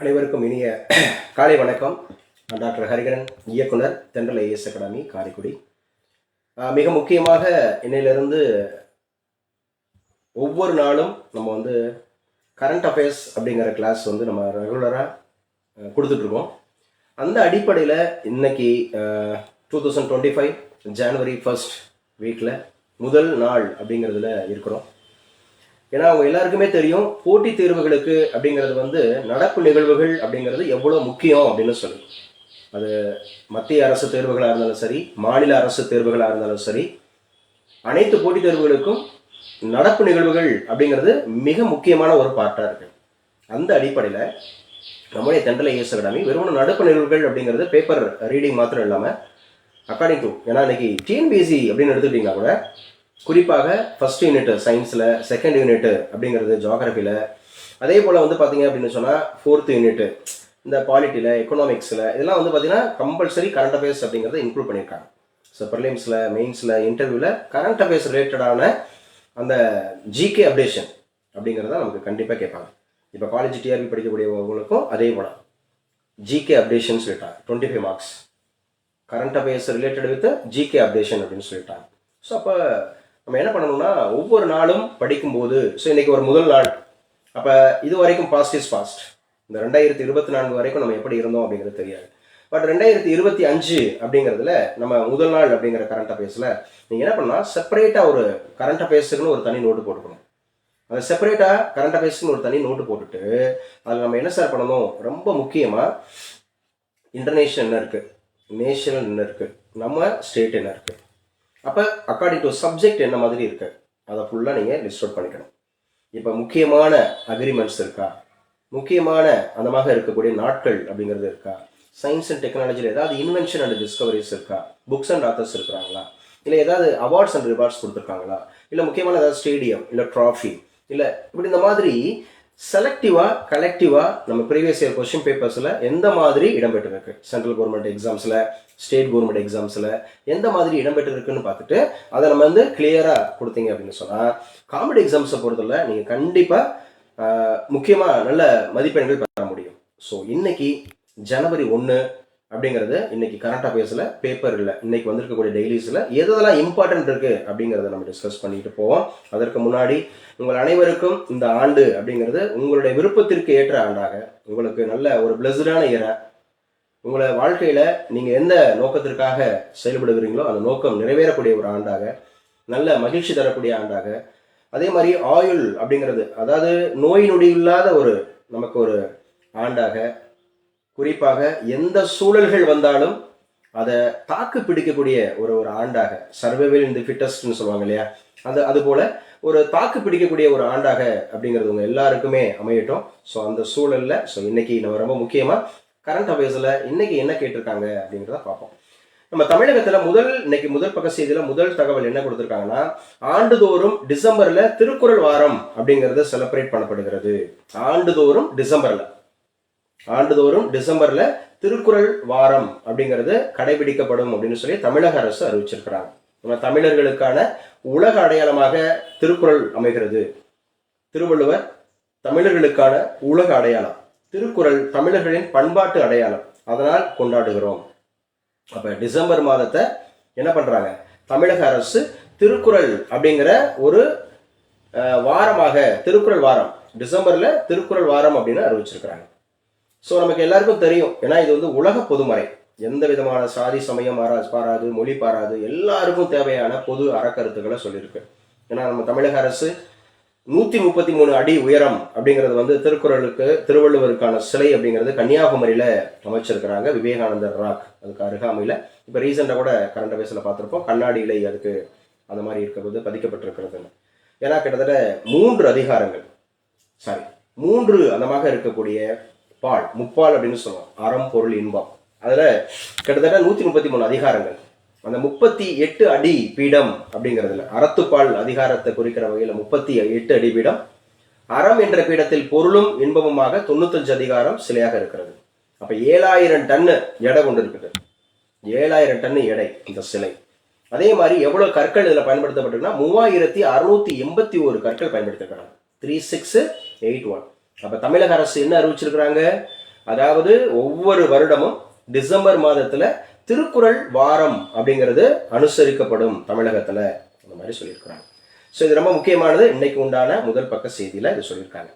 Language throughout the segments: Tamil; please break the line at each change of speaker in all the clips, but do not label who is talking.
அனைவருக்கும் இனிய காலை வணக்கம். நான் டாக்டர் ஹரிகரன் இயக்குனர் தென்றல் ஐஎஸ் அகாடமி காரைக்குடி. மிக முக்கியமாக இன்னையிலிருந்து ஒவ்வொரு நாளும் நம்ம வந்து கரண்ட் அஃபேர்ஸ் அப்படிங்கிற கிளாஸ் வந்து நம்ம ரெகுலராக கொடுத்துட்ருக்கோம். அந்த அடிப்படையில் இன்னைக்கு two thousand twenty five January first வீக்கில் முதல் நாள் அப்படிங்கிறதுல இருக்கிறோம். ஏன்னா அவங்க எல்லாருக்குமே தெரியும் போட்டித் தேர்வுகளுக்கு அப்படிங்கிறது வந்து நடப்பு நிகழ்வுகள் அப்படிங்கிறது எவ்வளோ முக்கியம் அப்படின்னு சொல்லி. அது மத்திய அரசு தேர்வுகளாக இருந்தாலும் சரி மாநில அரசு தேர்வுகளாக இருந்தாலும் சரி அனைத்து போட்டித் தேர்வுகளுக்கும் நடப்பு நிகழ்வுகள் அப்படிங்கிறது மிக முக்கியமான ஒரு பார்ட்டாக இருக்கு. அந்த அடிப்படையில் நம்முடைய தென்றலை இயேசு அகாடமி வெறும் நடப்பு நிகழ்வுகள் அப்படிங்கிறது பேப்பர் ரீடிங் மாத்திரம் இல்லாமல் அக்கார்டிங் டு ஏன்னா இன்னைக்கு டிஎன்பிஎஸ்சி அப்படின்னு எடுத்துக்கிட்டிங்கன்னா கூட குறிப்பாக ஃபர்ஸ்ட் யூனிட் சயின்ஸில் செகண்ட் யூனிட் அப்படிங்கிறது ஜாகிரபியில் அதே போல் வந்து பார்த்தீங்க அப்படின்னு சொன்னால் ஃபோர்த் யூனிட்டு இந்த பாலிட்டியில் எக்கனாமிக்ஸில் இதெல்லாம் வந்து பார்த்தீங்கன்னா கம்பல்சரி கரண்ட் அஃபேர்ஸ் அப்படிங்கிறத இன்க்ளூட் பண்ணியிருக்காங்க. ஸோ ப்ரிலிம்ஸில் மெயின்ஸில் இன்டர்வியூவில் கரண்ட் அஃபேர்ஸ் ரிலேட்டடான அந்த ஜிகே அப்டேஷன் அப்படிங்கிறத நமக்கு கண்டிப்பாக கேட்பாங்க. இப்போ காலேஜ் டிஆர்பி படிக்கக்கூடியவங்களுக்கும் அதே போல். ஜிகே அப்டேஷன் சொல்லிட்டாங்க. Twenty five marks current affairs related with GK updation அப்படின்னு சொல்லிட்டாங்க. ஸோ அப்போ நம்ம என்ன பண்ணணும்னா ஒவ்வொரு நாளும் படிக்கும்போது ஸோ இன்னைக்கு ஒரு முதல் நாள். அப்போ இது வரைக்கும் பாஸ்ட் இஸ் பாஸ்ட் இந்த ரெண்டாயிரத்தி இருபத்தி நான்கு வரைக்கும் நம்ம எப்படி இருந்தோம் அப்படிங்கிறது தெரியாது. பட் ரெண்டாயிரத்தி இருபத்தி அஞ்சு அப்படிங்கிறதுல நம்ம முதல் நாள் அப்படிங்கிற கரண்ட் அஃபேர்ஸில் நீங்கள் என்ன பண்ணால் செப்பரேட்டாக ஒரு கரண்ட் அஃபேர்ஸுக்குன்னு ஒரு தனி நோட்டு போட்டுக்கணும். அந்த செப்பரேட்டாக கரண்ட் அஃபேர்ஸ்னு ஒரு தனி நோட்டு போட்டுட்டு அதில் நம்ம என்ன சார் பண்ணணும்? ரொம்ப முக்கியமாக இன்டர்நேஷனல் என்ன இருக்குது நேஷனல் என்ன இருக்குது நம்ம ஸ்டேட் என்ன இருக்குது அப்போ அக்கார்டிங் டு சப்ஜெக்ட் என்ன மாதிரி இருக்கு? அதை ஃபுல்லாக நீங்கள் லிஸ்ட் அவுட் பண்ணிக்கணும். இப்போ முக்கியமான அக்ரிமெண்ட்ஸ் இருக்கா? முக்கியமான அந்த மாதிரி இருக்கக்கூடிய நாட்கள் அப்படிங்கிறது இருக்கா? சயின்ஸ் அண்ட் டெக்னாலஜியில் ஏதாவது இன்வென்ஷன் அண்ட் டிஸ்கவரிஸ் இருக்கா? புக்ஸ் அண்ட் ஆத்தர்ஸ் இருக்கிறாங்களா? இல்லை ஏதாவது அவார்ட்ஸ் அண்ட் ரிவார்ட்ஸ் கொடுத்துருக்காங்களா? இல்லை முக்கியமான ஏதாவது ஸ்டேடியம் இல்லை ட்ராஃபி இல்லை இப்படி இந்த மாதிரி செலக்டிவாக கலெக்டிவாக நம்ம ப்ரீவியஸ் இயர் கொஸ்டின் பேப்பர்ஸில் எந்த மாதிரி இடம்பெற்றிருக்கு சென்ட்ரல் கவர்மெண்ட் எக்ஸாம்ஸில் ஸ்டேட் கவர்மெண்ட் எக்ஸாம்ஸில் எந்த மாதிரி இடம்பெற்றிருக்குன்னு பார்த்துட்டு அதை நம்ம வந்து கிளியராக கொடுத்தீங்க அப்படின்னு சொன்னால் காமெடி எக்ஸாம்ஸை பொறுத்தவரை நீங்கள் கண்டிப்பாக முக்கியமாக நல்ல மதிப்பெண்கள் பெற முடியும். ஸோ இன்னைக்கு ஜனவரி ஒன்று அப்படிங்கிறது இன்னைக்கு கரண்ட் அஃபேர்ஸில் பேப்பர் இல்லை. இன்னைக்கு வந்திருக்கக்கூடிய டெய்லிஸில் எதெல்லாம் இம்பார்ட்டன்ட் இருக்கு அப்படிங்கிறத நம்ம டிஸ்கஸ் பண்ணிட்டு போவோம். அதற்கு முன்னாடி உங்கள் அனைவருக்கும் இந்த ஆண்டு அப்படிங்கிறது உங்களுடைய விருப்பத்திற்கு ஏற்ற ஆண்டாக உங்களுக்கு நல்ல ஒரு பிளஸ்டான இயரை உங்களை வாழ்க்கையில நீங்க எந்த நோக்கத்திற்காக செயல்படுகிறீங்களோ அந்த நோக்கம் நிறைவேறக்கூடிய ஒரு ஆண்டாக நல்ல மகிழ்ச்சி தரக்கூடிய ஆண்டாக அதே மாதிரி ஆயுள் அப்படிங்கிறது அதாவது நோய் நொடி இல்லாத ஒரு நமக்கு ஒரு ஆண்டாக குறிப்பாக எந்த சூழல்கள் வந்தாலும் அதை தாக்கு பிடிக்கக்கூடிய ஒரு ஒரு ஆண்டாக சர்வைவல் இந்த ஃபிட்டஸ்ட்னு சொல்லுவாங்க இல்லையா? அது அதுபோல் ஒரு தாக்கு பிடிக்கக்கூடிய ஒரு ஆண்டாக அப்படிங்கிறது உங்க எல்லாருக்குமே அமையட்டும். ஸோ அந்த சூழல்ல ஸோ இன்னைக்கு நம்ம ரொம்ப முக்கியமா கரண்ட் அஃபேர்ஸில் இன்னைக்கு என்ன கேட்டிருக்காங்க அப்படிங்கிறத பார்ப்போம். நம்ம தமிழகத்துல முதல் இன்னைக்கு முதல் பக்க செய்தியில முதல் தகவல் என்ன கொடுத்துருக்காங்கன்னா ஆண்டுதோறும் டிசம்பர்ல திருக்குறள் வாரம் அப்படிங்கறத செலிப்ரேட் பண்ணப்படுகிறது. ஆண்டுதோறும் டிசம்பர்ல. ஆண்டுதோறும் டிசம்பர்ல திருக்குறள் வாரம் அப்படிங்கிறது கடைபிடிக்கப்படும் அப்படின்னு சொல்லி தமிழக அரசு அறிவிச்சிருக்கிறாங்க. நம்ம தமிழர்களுக்கான உலக அடையாளமாக திருக்குறள் அமைகிறது. திருவள்ளுவர் தமிழர்களுக்கான உலக அடையாளம். திருக்குறள் தமிழர்களின் பண்பாட்டு அடையாளம். அதனால் கொண்டாடுகிறோம். அப்ப டிசம்பர் மாதத்தை என்ன பண்றாங்க? தமிழக அரசு திருக்குறள் அப்படிங்கிற ஒரு வாரமாக திருக்குறள் வாரம். டிசம்பர்ல திருக்குறள் வாரம் அப்படின்னு அறிவிச்சிருக்கிறாங்க. ஸோ நமக்கு எல்லாருக்கும் தெரியும். ஏன்னா இது வந்து உலக பொதுமறை. எந்த விதமான சாதி சமயம் மாறா பாராது மொழி பாராது எல்லாருக்கும் தேவையான பொது அறக்கருத்துக்களை சொல்லியிருக்கு. ஏன்னா நம்ம தமிழக அரசு நூற்றி முப்பத்தி மூணு அடி உயரம் அப்படிங்கிறது வந்து திருக்குறளுக்கு திருவள்ளுவருக்கான சிலை அப்படிங்கிறது கன்னியாகுமரியில் அமைச்சிருக்கிறாங்க விவேகானந்தர் ராக். அதுக்கு அருகாமையில். இப்போ ரீசெண்டாக கூட கரண்ட் அஃபேர்ஸ்ல பார்த்துருப்போம். கண்ணாடி இலை அதுக்கு அந்த மாதிரி இருக்கிறது பதிக்கப்பட்டிருக்கிறதுன்னு ஏன்னா கிட்டத்தட்ட மூன்று அதிகாரங்கள். சாரி மூன்று அந்தமாக இருக்கக்கூடிய பால் முப்பால் அப்படின்னு சொல்லுவோம் அறம் பொருள் இன்பம். அதில் கிட்டத்தட்ட நூற்றி முப்பத்தி மூணு அதிகாரங்கள். அந்த முப்பத்தி எட்டு அடி பீடம் அப்படிங்கிறதுல அறத்துப்பால் அதிகாரத்தை குறிக்கிற வகையில் முப்பத்தி எட்டு அடி பீடம். அறம் என்ற பீடத்தில் பொருளும் இன்பமுமாக தொண்ணூத்தஞ்சு அதிகாரம் சிலையாக இருக்கிறது. அப்போ ஏழாயிரம் டன்னு எடை கொண்டு இருக்குது. ஏழாயிரம் டன்னு எடை இந்த சிலை. அதே மாதிரி எவ்வளோ கற்கள் இதில் பயன்படுத்தப்பட்டிருக்குன்னா மூவாயிரத்தி அறுநூத்தி எண்பத்தி ஒரு கற்கள் பயன்படுத்திருக்கிறாங்க த்ரீ சிக்ஸ் எயிட் ஒன் அப்போ தமிழக அரசு என்ன அறிவிச்சிருக்கிறாங்க? அதாவது ஒவ்வொரு வருடமும் டிசம்பர் மாதத்தில் திருக்குறள் வாரம் அப்படிங்கிறது அனுசரிக்கப்படும் தமிழகத்தில். அந்த மாதிரி சொல்லியிருக்கிறாங்க. ஸோ இது ரொம்ப முக்கியமானது. இன்னைக்கு உண்டான முதல் பக்க செய்தியில் இது சொல்லியிருக்காங்க.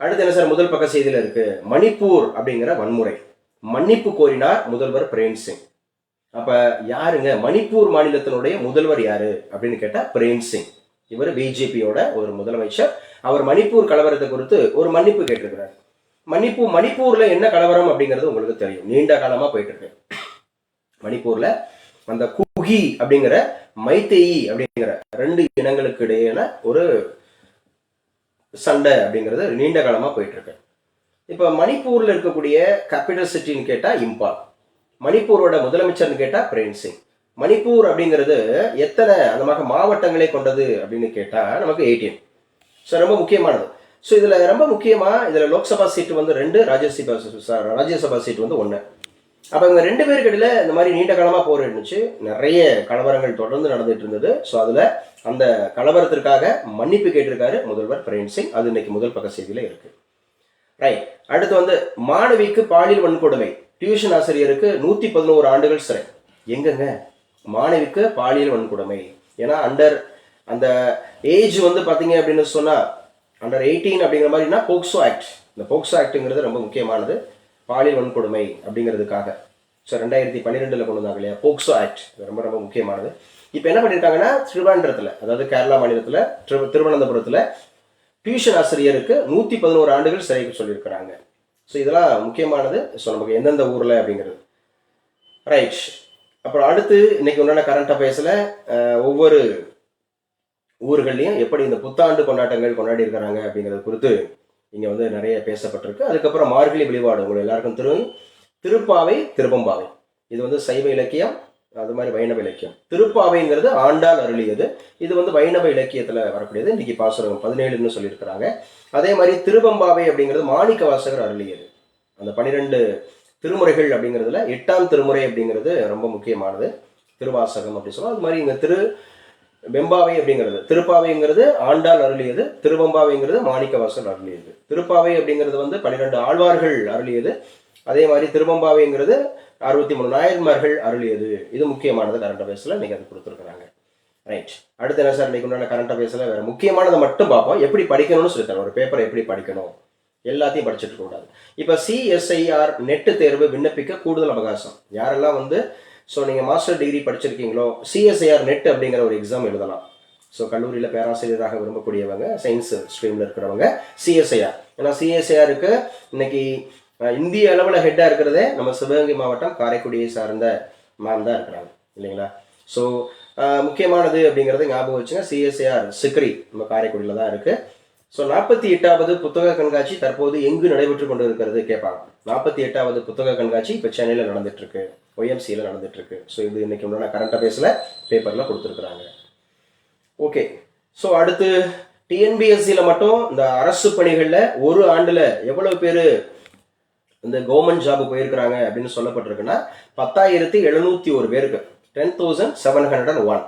அடுத்து என்ன சார் முதல் பக்க செய்தியில் இருக்கு? மணிப்பூர் அப்படிங்கிற வன்முறை. மன்னிப்பு கோரினார் முதல்வர் பிரேம் சிங். அப்போ யாருங்க? மணிப்பூர் மாநிலத்தினுடைய முதல்வர் யாரு அப்படின்னு கேட்டால் பிரேம் சிங். இவர் பிஜேபியோட ஒரு முதலமைச்சர். அவர் மணிப்பூர் கலவரத்தை குறித்து ஒரு மன்னிப்பு கேட்டிருக்கிறார். மணிப்பூர் மணிப்பூர்ல என்ன கலவரம் அப்படிங்கிறது உங்களுக்கு தெரியும். நீண்ட காலமா போயிட்டு இருக்கு. மணிப்பூர்ல அந்த குகி அப்படிங்கிற மைத்தேயி அப்படிங்கிற ரெண்டு இனங்களுக்கு இடையேன ஒரு சண்டை அப்படிங்கிறது நீண்ட காலமா போயிட்டு இருக்கு. இப்ப மணிப்பூர்ல இருக்கக்கூடிய கேபிட்டல் சிட்டின்னு கேட்டா இம்பால். மணிப்பூரோட முதலமைச்சர்னு கேட்டா பிரேம் சிங். மணிப்பூர் அப்படிங்கிறது எத்தனை அந்த மாதிரி மாவட்டங்களை கொண்டது அப்படின்னு கேட்டா நமக்கு எயிட்டீன் ஸோ ரொம்ப முக்கியமானது. ஸோ இதில் ரொம்ப முக்கியமாக இதில் லோக்சபா சீட்டு வந்து ரெண்டு ராஜ்யசபா ராஜ்யசபா சீட்டு வந்து ஒன்று அப்போ இவங்க ரெண்டு பேருக்கு இடையில இந்த மாதிரி நீண்ட காலமாக போர் இருந்துச்சு. நிறைய கலவரங்கள் தொடர்ந்து நடந்துட்டு இருந்தது. ஸோ அதில் அந்த கலவரத்திற்காக மன்னிப்பு கேட்டிருக்காரு முதல்வர் பிரேம் சிங். அது இன்னைக்கு முதல் பக்க செய்தியில் இருக்கு. ரைட் அடுத்து வந்து மாணவிக்கு பாலியல் வன்கொடுமை. டியூஷன் ஆசிரியருக்கு நூற்றி பதினோரு ஆண்டுகள் சிறை. எங்கங்க? மாணவிக்கு பாலியல் வன்கொடுமை. ஏன்னா அண்டர் அந்த ஏஜ் வந்து பார்த்தீங்க அப்படின்னு சொன்னால் அண்டர் எயிட்டீன் அப்படிங்கிற மாதிரினா போக்சோ ஆக்ட் இந்த போக்சோ ஆக்ட்டுங்கிறது ரொம்ப முக்கியமானது. பாலியல் வன்கொடுமை அப்படிங்கிறதுக்காக. ஸோ ரெண்டாயிரத்தி பன்னிரெண்டில் கொண்டு வந்தாங்க இல்லையா? போக்சோ ஆக்ட் இது ரொம்ப ரொம்ப முக்கியமானது. இப்போ என்ன பண்ணியிருக்காங்கன்னா திருவனந்தபுரத்தில் அதாவது கேரளா மாநிலத்தில் திரு திருவனந்தபுரத்தில் டியூஷன் ஆசிரியருக்கு நூற்றி பதினோரு ஆண்டுகள் சிறைக்கு சொல்லியிருக்கிறாங்க. ஸோ இதெல்லாம் முக்கியமானது. ஸோ நமக்கு எந்தெந்த ஊரில் அப்படிங்கிறது. ரைட் அப்புறம் அடுத்து இன்னைக்கு உண்டான கரண்ட் அஃபேர்ஸில் ஒவ்வொரு ஊர்கள்லையும் எப்படி இந்த புத்தாண்டு கொண்டாட்டங்கள் கொண்டாடி இருக்கிறாங்க அப்படிங்கிறது குறித்து இங்கே வந்து நிறைய பேசப்பட்டிருக்கு. அதுக்கப்புறம் மார்கழி வழிபாடு உங்களுக்கு எல்லாருக்கும் திரு திருப்பாவை திருப்பம்பாவை இது வந்து சைவ இலக்கியம் அது மாதிரி வைணவ இலக்கியம். திருப்பாவைங்கிறது ஆண்டாள் அருளியது. இது வந்து வைணவ இலக்கியத்தில் வரக்கூடியது. இன்னைக்கு பாசுரம் பதினேழுன்னு சொல்லியிருக்கிறாங்க. அதே மாதிரி திருப்பம்பாவை அப்படிங்கிறது மாணிக்க வாசகர் அருளியது. அந்த பனிரெண்டு திருமுறைகள் அப்படிங்கிறதுல எட்டாம் திருமுறை அப்படிங்கிறது ரொம்ப முக்கியமானது. திருவாசகம் அப்படி சொல்லலாம் அது மாதிரி இந்த திரு வெம்பாவை அப்படிங்கிறது. திருப்பாவைங்கிறது ஆண்டாள் அருளியது திருவெம்பாவைங்கிறது மாணிக்கவாசல் அருளியது. திருப்பாவை அப்படிங்கிறது வந்து பன்னிரெண்டு ஆழ்வார்கள் அருளியது. அதே மாதிரி திருவம்பாவைங்கிறது அறுபத்தி மூணு நாயன்மார்கள் அருளியது. இது முக்கியமானது கரண்ட் அஃபேர்ஸில் இன்னைக்கு அது கொடுத்துருக்குறாங்க. ரைட் அடுத்து என்ன சார் இன்னைக்கு உண்டான கரண்ட் அஃபேர்ஸில் வேறு முக்கியமானதை மட்டும் பார்ப்போம். எப்படி படிக்கணும்னு சொல்லித்தரேன். ஒரு பேப்பரை எப்படி படிக்கணும்? எல்லாத்தையும் படிச்சுட்டு கூடாது இப்போ சிஎஸ்ஐஆர் நெட்டு தேர்வு விண்ணப்பிக்க கூடுதல் அவகாசம். யாரெல்லாம் வந்து ஸோ நீங்கள் மாஸ்டர் டிகிரி படிச்சிருக்கீங்களோ சிஎஸ்ஐஆர் நெட் அப்படிங்கிற ஒரு எக்ஸாம் எழுதலாம். ஸோ கல்லூரியில் பேராசிரியராக விரும்பக்கூடியவங்க சயின்ஸ் ஸ்ட்ரீமில் இருக்கிறவங்க சிஎஸ்ஐஆர் ஏன்னா சிஎஸ்ஐஆருக்கு இன்னைக்கு இந்திய அளவில் ஹெட்டாக இருக்கிறதே நம்ம சிவகங்கை மாவட்டம் காரைக்குடியை சார்ந்த மேம் தான் இருக்கிறாங்க. இல்லைங்களா? ஸோ முக்கியமானது அப்படிங்கிறத ஞாபகம் வச்சுங்க. சிஎஸ்ஐஆர் சிக்ரி நம்ம காரைக்குடியில் தான் இருக்குது ஸோ நாற்பத்தி எட்டாவது புத்தக கண்காட்சி தற்போது எங்கு நடைபெற்று கொண்டு இருக்கிறது கேட்பாங்க. நாற்பத்தி எட்டாவது புத்தக கண்காட்சி இப்போ சென்னையில் நடந்துட்டு இருக்கு ஒய்எம்சியில் நடந்துட்டு இருக்கு ஸோ இது இன்னைக்கு உண்டான கரண்ட் அஃபேர்ஸில் பேப்பரில் கொடுத்துருக்குறாங்க. ஓகே ஸோ அடுத்து டிஎன்பிஎஸ்சியில் மட்டும் இந்த அரசு பணிகளில் ஒரு ஆண்டில் எவ்வளவு பேர் இந்த கவர்மெண்ட் ஜாப் போயிருக்கிறாங்க அப்படின்னு சொல்லப்பட்டிருக்குன்னா பத்தாயிரத்தி எழுநூற்றி ஒரு பேருக்கு. Ten thousand seven hundred and one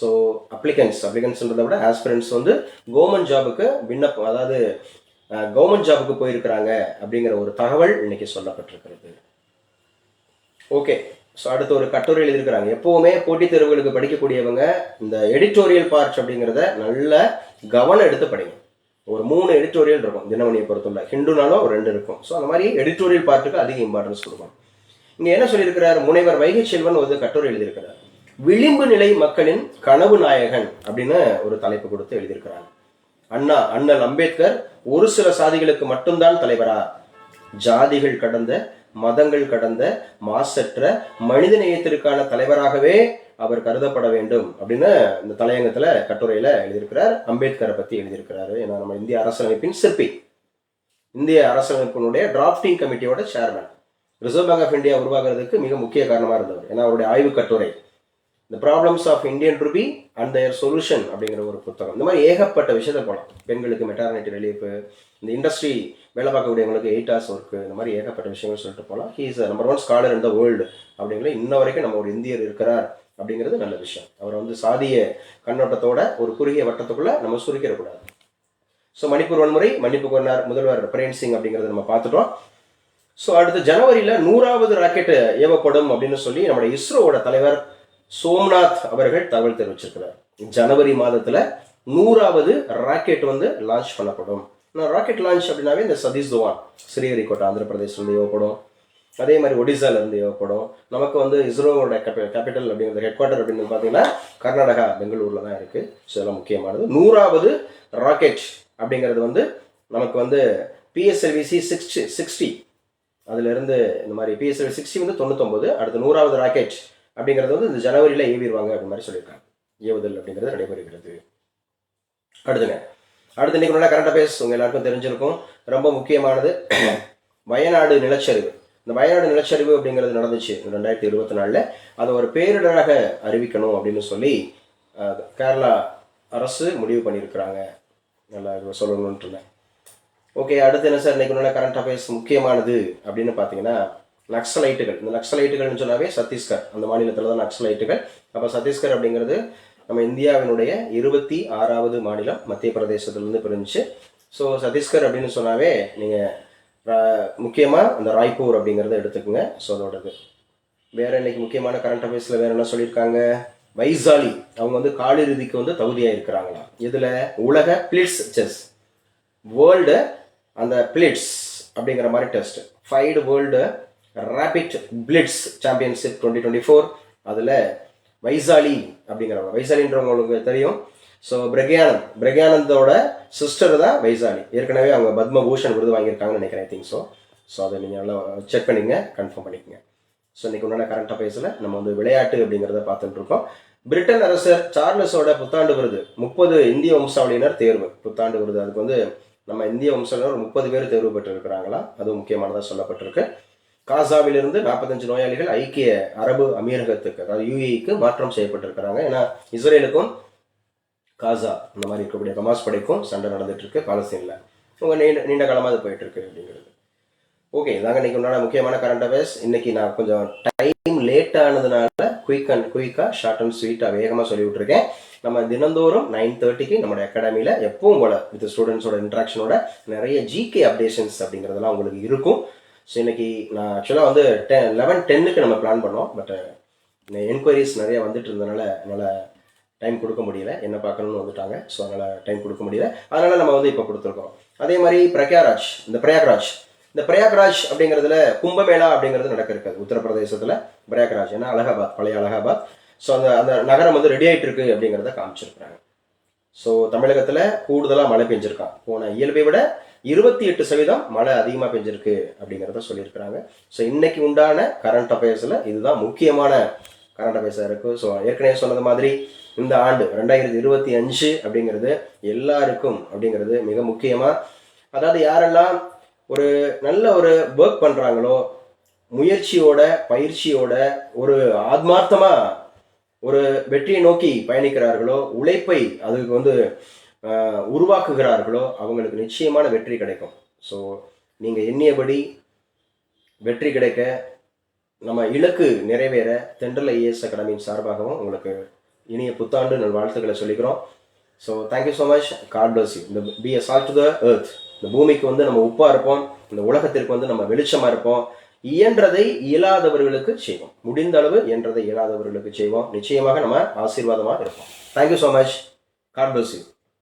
so applicants அப்ளிகன்ஸ்ன்றதை விட ஆஸ்பிரண்ட்ஸ் வந்து கவர்மெண்ட் ஜாபுக்கு விண்ணப்பம் அதாவது கவர்மெண்ட் ஜாபுக்கு போயிருக்கிறாங்க அப்படிங்கிற ஒரு தகவல் இன்னைக்கு சொல்லப்பட்டிருக்கிறது. ஓகே ஸோ அடுத்து ஒரு கட்டுரை எழுதியிருக்கிறாங்க. எப்போவுமே போட்டித் தேர்வுகளுக்கு படிக்கக்கூடியவங்க இந்த எடிட்டோரியல் பார்ட்ஸ் அப்படிங்கிறத நல்ல கவனம் எடுத்து படிங்க. ஒரு மூணு எடிட்டோரியல் இருக்கும் தினமணியை பொறுத்துள்ள. ஹிண்டுனாலும் ஒரு ரெண்டு இருக்கும். ஸோ அந்த மாதிரி எடிட்டோரியல் பார்ட்டுக்கு அதிக இம்பார்ட்டன்ஸ் கொடுக்கும் இங்கே என்ன சொல்லியிருக்கிறார்? முனைவர் வைகை செல்வன் ஒரு கட்டுரை எழுதியிருக்கிறார். விளிம்பு நிலை மக்களின் கனவு நாயகன் அப்படின்னு ஒரு தலைப்பு கொடுத்து எழுதியிருக்கிறாங்க. அண்ணா அண்ணல் அம்பேத்கர் ஒரு சில சாதிகளுக்கு மட்டும்தான் தலைவரா? ஜாதிகள் கடந்த மதங்கள் கடந்த மாசற்ற மனித நேயத்திற்கான தலைவராகவே அவர் கருதப்பட வேண்டும் அப்படின்னு இந்த தலையங்கத்துல கட்டுரையில எழுதியிருக்கிறார். அம்பேத்கரை பத்தி எழுதியிருக்கிறாரு. ஏன்னா நம்ம இந்திய அரசமைப்பின் சிற்பி. இந்திய அரசமைப்பினுடைய drafting கமிட்டியோட chairman reserve bank of India உருவாகிறதுக்கு மிக முக்கிய காரணமா இருந்தவர். ஏன்னா அவருடைய ஆய்வு கட்டுரை. இந்த problems of Indian rupee and their solution அப்படிங்கிற ஒரு புத்தகம். இந்த மாதிரி ஏகப்பட்ட விஷயத்த போகலாம் பெண்களுக்கு மெட்டர்னிட்டி ரிலீஃப் இந்த இண்டஸ்ட்ரி வேலை பார்க்கக்கூடியவங்களுக்கு எயிட் ஹவர்ஸ் ஒர்க்கு இந்த மாதிரி ஏகப்பட்ட விஷயங்கள் சொல்லிட்டு போகலாம் he's number one scholar in the world அப்படிங்கிற இன்ன வரைக்கும் நம்ம ஒரு இந்தியர் இருக்கிறார் அப்படிங்கிறது நல்ல விஷயம். அவர் வந்து சாதிய கண்ணோட்டத்தோட ஒரு குறுகிய வட்டத்துக்குள்ளே நம்ம சுருக்கிடக்கூடாது ஸோ மணிப்பூர் வன்முறை மன்னிப்பு கோரினார் முதல்வர் பிரேன் சிங் அப்படிங்கிறத நம்ம பார்த்துட்டோம். ஸோ அடுத்து ஜனவரியில் நூறாவது ராக்கெட் ஏவப்படும் அப்படின்னு சொல்லி நம்முடைய இஸ்ரோவோட தலைவர் சோம்நாத் அவர்கள் தகவல் தெரிவிச்சிருக்கிறார். ஜனவரி மாதத்தில் நூறாவது ராக்கெட் வந்து லான்ச் பண்ணப்படும். ராக்கெட் லான்ச் அப்படின்னாவே இந்த சதீஷ் துவான் ஸ்ரீஹரிகோட்டா ஆந்திர பிரதேஷ்லேருந்து ஏவப்படும். அதே மாதிரி ஒடிசால இருந்து ஏவப்படும். நமக்கு வந்து இஸ்ரோவோட கேபிட்டல் அப்படிங்கிற ஹெட் குவார்டர் அப்படின்னு பார்த்தீங்கன்னா கர்நாடகா பெங்களூர்ல தான் இருக்கு. ஸோ இதெல்லாம் முக்கியமானது. நூறாவது ராக்கெட் அப்படிங்கிறது வந்து நமக்கு வந்து பிஎஸ்எல்விசி சிக்ஸ்டி சிக்ஸ்டி அதுல இருந்து இந்த மாதிரி பிஎஸ்எல்வி சிக்ஸ்டி வந்து தொண்ணூத்தொம்பது அடுத்து நூறாவது ராக்கெட் அப்படிங்கிறது வந்து இந்த ஜனவரியில் ஏவிடுவாங்க அப்படி மாதிரி சொல்லியிருக்காங்க. ஏவுதல் அப்படிங்கிறது நடைபெறுகிறது. அடுத்துங்க அடுத்து இன்னைக்கு உள்ள கரண்ட் அஃபேர்ஸ் உங்கள் எல்லாருக்கும் தெரிஞ்சிருக்கும். ரொம்ப முக்கியமானது வயநாடு நிலச்சரிவு. இந்த வயநாடு நிலச்சரிவு அப்படிங்கிறது நடந்துச்சு ரெண்டாயிரத்தி இருபத்தி நாலில். அதை ஒரு பேரிடராக அறிவிக்கணும் அப்படின்னு சொல்லி கேரளா அரசு முடிவு பண்ணியிருக்கிறாங்க. நல்லா இது ஓகே அடுத்து என்ன சார்? இன்னைக்கு உள்ள கரண்ட் அஃபேர்ஸ் முக்கியமானது அப்படின்னு பார்த்தீங்கன்னா நக்சலைட்டுகள். இந்த நக்சலைட்டுகள்னு சொன்னாவே சத்தீஸ்கர். அந்த மாநிலத்தில் தான் நக்சலைட்டுகள். அப்போ சத்தீஸ்கர் அப்படிங்கிறது நம்ம இந்தியாவினுடைய இருபத்தி ஆறாவது மாநிலம் மத்திய பிரதேசத்துலேருந்து பிரிஞ்சு. ஸோ சத்தீஸ்கர் அப்படின்னு சொன்னாவே நீங்கள் முக்கியமாக அந்த ராய்ப்பூர் அப்படிங்கிறத எடுத்துக்கோங்க. ஸோ அதோடது. வேறு இன்னைக்கு முக்கியமான கரண்ட் அஃபேர்ஸில் வேறு என்ன சொல்லியிருக்காங்க? வைசாலி. அவங்க வந்து காலிறுதிக்கு வந்து தகுதியாக இருக்கிறாங்களாம் இதில் உலக பிளிட்ஸ் செஸ். வேர்ல்டு அந்த பிளிட்ஸ் அப்படிங்கிற மாதிரி test. FIDE world rapid blitz championship twenty twenty four அதில் வைசாலி அப்படிங்கிறவங்க வைசாலின்றவங்க உங்களுக்கு தெரியும். ஸோ பிரக்யானந்த் பிரக்யானந்தோட சிஸ்டர் தான் வைசாலி. ஏற்கனவே அவங்க பத்மபூஷன் விருது வாங்கியிருக்காங்கன்னு நினைக்கிறேன் ஐ திங்க் ஸோ ஸோ அதை நீங்கள் நல்லா செக் பண்ணிங்க கன்ஃபார்ம் பண்ணிக்கங்க. ஸோ இன்றைக்கி உண்டான கரண்ட் அஃபேர்ஸில் நம்ம வந்து விளையாட்டு அப்படிங்கிறத பார்த்துட்டு இருக்கோம். பிரிட்டன் அரசர் சார்லஸோட புத்தாண்டு விருது முப்பது இந்திய வம்சாவளியினர் தேர்வு. புத்தாண்டு விருது அதுக்கு வந்து நம்ம இந்திய வம்சாவளியினர் முப்பது பேர் தேர்வு பெற்றிருக்கிறாங்களா? அதுவும் முக்கியமானதாக சொல்லப்பட்டிருக்கு. காசாவிலிருந்து நாற்பத்தஞ்சு நோயாளிகள் ஐக்கிய அரபு அமீரகத்துக்கு அதாவது யூஏக்கு மாற்றம் செய்யப்பட்டிருக்கிறாங்க. ஏன்னா இஸ்ரேலுக்கும் காசா இந்த மாதிரி இருக்கக்கூடிய ஹமாஸ் படைக்கும் சண்டை நடந்துட்டு இருக்கு பாலஸ்தீனில். உங்க நீண்ட நீண்ட காலமாக அது போயிட்டு இருக்கு அப்படிங்கிறது. ஓகே இதாங்க இன்னைக்கு உண்டான முக்கியமான கரண்ட் அஃபேர்ஸ் இன்னைக்கு நான் கொஞ்சம் டைம் லேட் ஆனதுனால குயிக் அண்ட் குயிக்காக ஷார்ட் அண்ட் ஸ்வீட்டாக வேகமாக சொல்லி விட்டுருக்கேன் நம்ம தினந்தோறும் நைன் தேர்ட்டிக்கு நம்மளோட அகாடமியில் எப்பவும் போல வித் ஸ்டூடெண்ட்ஸோட இன்ட்ராக்ஷனோட நிறைய ஜிகே அப்டேஷன்ஸ் அப்படிங்கிறதெல்லாம் உங்களுக்கு இருக்கும். ஸோ இன்னைக்கு நான் ஆக்சுவலாக வந்து டென் லெவன் டென்னுக்கு நம்ம பிளான் பண்ணோம். பட் uh, என்கொயரிஸ் நிறைய வந்துட்டு இருந்தனால என்னால் டைம் கொடுக்க முடியல. என்ன பார்க்கணும்னு வந்துட்டாங்க. ஸோ அதனால் டைம் கொடுக்க முடியல. அதனால் நம்ம வந்து இப்போ கொடுத்துருக்கோம். அதே மாதிரி பிரக்யாராஜ் இந்த பிரயாக்ராஜ். இந்த பிரயாக்ராஜ் அப்படிங்கிறதுல கும்பமேளா அப்படிங்கிறது நடக்க இருக்காது உத்தரப்பிரதேசத்தில் பிரயாக்ராஜ். ஏன்னா அலகாபாத் பழைய அலகாபாத். ஸோ அந்த அந்த நகரம் வந்து ரெடி ஆகிட்டு இருக்கு அப்படிங்கிறத காமிச்சிருக்கிறாங்க. ஸோ தமிழகத்தில் கூடுதலாக மழை பெஞ்சிருக்கான். போன இயல்பை விட இருபத்தி எட்டு சதவீதம் மழை அதிகமாக பெஞ்சிருக்கு அப்படிங்கிறத சொல்லியிருக்கிறாங்க. ஸோ இன்னைக்கு உண்டான கரண்ட் அஃபேர்ஸில் இதுதான் முக்கியமான கரண்ட் அஃபேர்ஸாக இருக்குது ஸோ ஏற்கனவே சொன்னது மாதிரி இந்த ஆண்டு ரெண்டாயிரத்தி இருபத்தி அஞ்சு அப்படிங்கிறது எல்லாருக்கும் அப்படிங்கிறது மிக முக்கியமாக அதாவது யாரெல்லாம் ஒரு நல்ல ஒரு ஒர்க் பண்ணுறாங்களோ முயற்சியோட பயிற்சியோட ஒரு ஆத்மார்த்தமாக ஒரு வெற்றியை நோக்கி பயணிக்கிறார்களோ உழைப்பை அதுக்கு வந்து உருவாக்குகிறார்களோ அவங்களுக்கு நிச்சயமான வெற்றி கிடைக்கும். ஸோ நீங்கள் எண்ணியபடி வெற்றி கிடைக்க நம்ம இலக்கு நிறைவேற தென்றல் ஐஏஎஸ் அகாடமியின் சார்பாகவும் உங்களுக்கு இனிய புத்தாண்டு நல் வாழ்த்துக்களை சொல்லிக்கிறோம் so thank you so much God bless you இந்த be a salt to the earth இந்த பூமிக்கு வந்து நம்ம உப்பாக இருப்போம். இந்த உலகத்திற்கு வந்து நம்ம வெளிச்சமாக இருப்போம். இயன்றதை இயலாதவர்களுக்கு செய்வோம். முடிந்த அளவு இயன்றதை இயலாதவர்களுக்கு செய்வோம். நிச்சயமாக நம்ம ஆசீர்வாதமாக இருப்போம். Thank you so much God bless you